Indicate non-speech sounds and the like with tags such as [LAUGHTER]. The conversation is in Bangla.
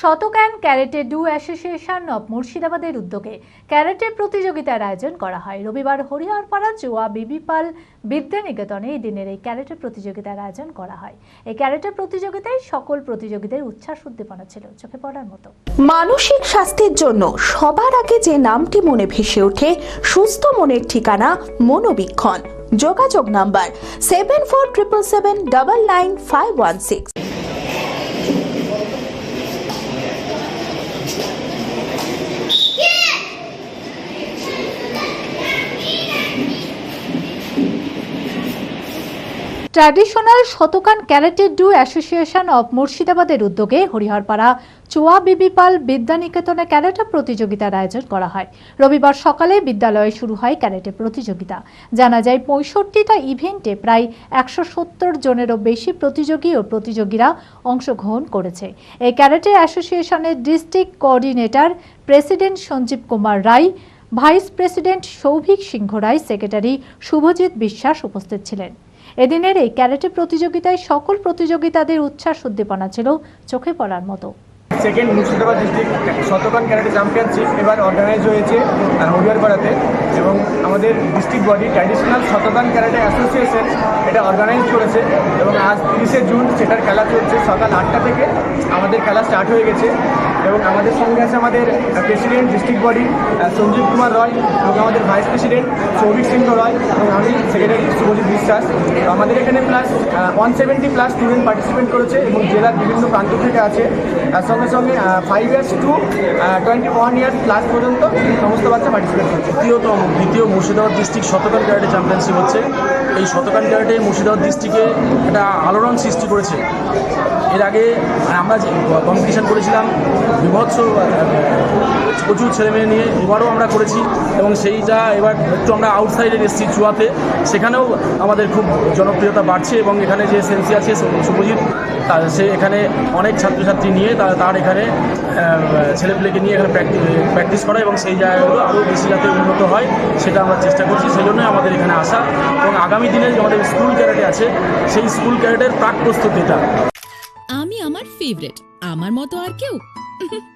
Shotokan karate do association of মুর্শিদাবাদের উদ্যোগে ক্যারেটে প্রতিযোগিতার আয়োজন করা হয়। রবিবার হরিহরপাড়া চুয়া বিবিপাল বিদ্যানিকেতনে এই দিনের এই ক্যারেটে প্রতিযোগিতার আয়োজন করা হয়। এই ক্যারেটে প্রতিযোগিতায় সকল প্রতিযোগীদের উচ্ছ্বাস উদ্দীপনা ছিল। চোখে পড়ার মতো। মানসিক স্বাস্থ্যের জন্য সবার আগে যে নামটি মনে ভেসে ওঠে, সুস্থ মনের ঠিকানা মনোবীক্ষণ। যোগাযোগ number seven four triple seven double nine five one six traditional Shotokan karate do association of মুর্শিদাবাদের উদ্যোগে হরিহরপাড়া চুয়া বিবিপাল বিদ্যানিকেতনে ক্যারেটে প্রতিযোগিতার আয়োজন করা হয়। রবিবার সকালে বিদ্যালয়ে শুরু হয় ক্যারেটে প্রতিযোগিতা। জানা যায়, পঁয়ষট্টিটা ইভেন্টে প্রায় একশো সত্তর জনেরও বেশি প্রতিযোগী ও প্রতিযোগীরা অংশগ্রহণ করেছে। এই ক্যারেটে অ্যাসোসিয়েশনের district coordinator president Sanjib Kumar Roy, vice president Souvik Singha Roy, secretary Subhajit Biswas উপস্থিত ছিলেন। এদিনের এই ক্যারেটে প্রতিযোগিতায় সকল প্রতিযোগিতাদের উচ্ছ্বাস উদ্দীপনা ছিল চোখে পড়ার মতো। Second Murshidabad district Shotokan karate championship এবার অর্গানাইজ হয়েছে হরিয়ারপাড়াতে এবং আমাদের district body traditional Shotokan karate association এটা অর্গানাইজ করেছে এবং আজ তিরিশে জুন সেটার খেলা চলছে সকাল আটটা থেকে আমাদের খেলা স্টার্ট হয়ে গেছে এবং আমাদের সঙ্গে আছে আমাদের president district body Sanjib Kumar Roy এবং আমাদের ভাইস প্রেসিডেন্ট সৌভিক সিংহ রয় এবং আমি সেক্রেটারি শুভজিৎ বিশ্বাস। আমাদের এখানে plus one seventy plus student participate করেছে এবং জেলার বিভিন্ন প্রান্ত থেকে আছে। তার সঙ্গে সঙ্গে five years to twenty one years plus পর্যন্ত সমস্ত বাচ্চা পার্টিসিপেট করছে। দ্বিতীয়তম দ্বিতীয় Murshidabad district Shotokan karate championship হচ্ছে। এই শতকান ক্যারেটে মুর্শিদাবাদ ডিস্ট্রিক্টে একটা আলোড়ন সৃষ্টি করেছে। এর আগে আমরা যে কম্পিটিশান করেছিলাম, বিভৎস প্রচুর ছেলেমেয়ে নিয়ে এবারও আমরা করেছি এবং সেইটা এবার একটু আমরা আউটসাইডে এসেছি চুয়াতে, সেখানেও আমাদের খুব জনপ্রিয়তা বাড়ছে এবং এখানে যে সেন্সি আছে শুভজিৎ সে এখানে অনেক ছাত্রছাত্রী নিয়ে তার এখানে ছেলেপুলেকে নিয়ে এখানে প্র্যাকটিস প্র্যাকটিস করা এবং সেই জায়গাগুলো আরও বেশি যাতে উন্নত হয়, সেটা আমরা চেষ্টা করছি সেই জন্যই আমাদের এখানে আসা এবং আগামী দিনে যে আমাদের স্কুল ক্যারেটে আছে, সেই স্কুল ক্যারেটের প্রাক প্রস্তুতিটা। আমি আমার ফেভারিট আমার মতো আর কেউ? [LAUGHS]